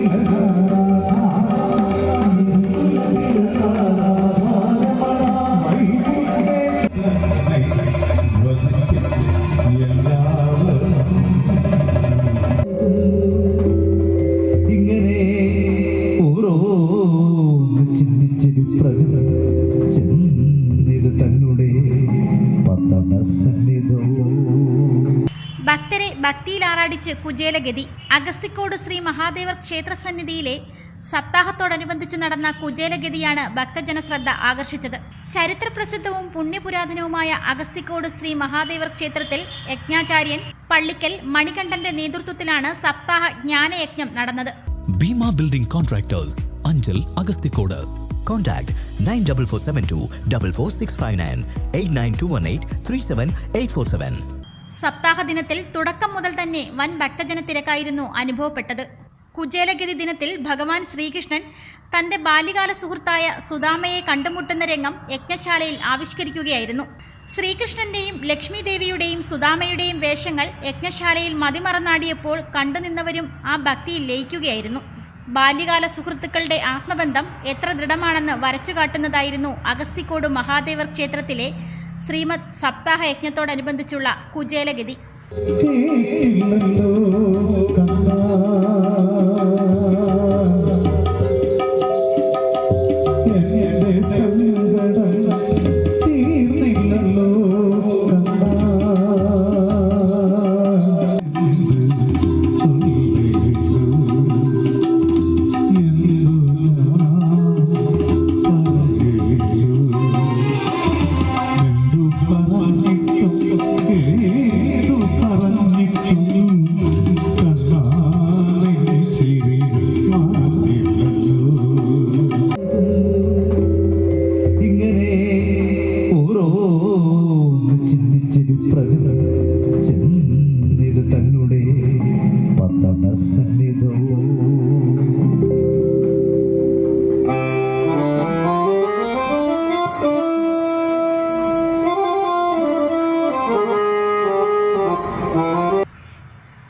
Yeah. ഭക്തരെ ഭക്തിയിൽ ആറാടിച്ച് കുചേലഗതി. അഗസ്തിക്കോട് ശ്രീ മഹാദേവർ ക്ഷേത്ര സന്നിധിയിലെ സപ്താഹത്തോടനുബന്ധിച്ച് നടന്ന കുചേലഗതിയാണ് ഭക്തജന ശ്രദ്ധ ആകർഷിച്ചത്. ചരിത്രപ്രസിദ്ധവും പുണ്യപുരാതനവുമായ അഗസ്തിക്കോട് ശ്രീ മഹാദേവർ ക്ഷേത്രത്തിൽ യജ്ഞാചാര്യൻ പള്ളിക്കൽ മണികണ്ഠന്റെ നേതൃത്വത്തിലാണ് സപ്താഹ ജ്ഞാനയജ്ഞം നടന്നത്. Bhima building contractors Anchal Agasthikode. Contact 94472 44659 89218 37847. സപ്താഹ ദിനത്തിൽ തുടക്കം മുതൽ തന്നെ വൻ ഭക്തജനത്തിരക്കായിരുന്നു അനുഭവപ്പെട്ടത്. കുചേലഗതി ദിനത്തിൽ ഭഗവാൻ ശ്രീകൃഷ്ണൻ തന്റെ ബാല്യകാല സുഹൃത്തായ സുദാമയെ കണ്ടുമുട്ടുന്ന രംഗം യജ്ഞശാലയിൽ ആവിഷ്കരിക്കുകയായിരുന്നു. ശ്രീകൃഷ്ണന്റെയും ലക്ഷ്മി ദേവിയുടെയും സുദാമയുടെയും വേഷങ്ങൾ യജ്ഞശാലയിൽ മതിമറന്നാടിയപ്പോൾ കണ്ടുനിന്നവരും ആ ഭക്തിയിൽ ലയിക്കുകയായിരുന്നു. ബാല്യകാല സുഹൃത്തുക്കളുടെ ആത്മബന്ധം എത്ര ദൃഢമാണെന്ന് വരച്ചു കാട്ടുന്നതായിരുന്നു അഗസ്തിക്കോട് മഹാദേവർ ക്ഷേത്രത്തിലെ ശ്രീമദ് സപ്താഹ യജ്ഞത്തോടനുബന്ധിച്ചുള്ള കുചേലഗതി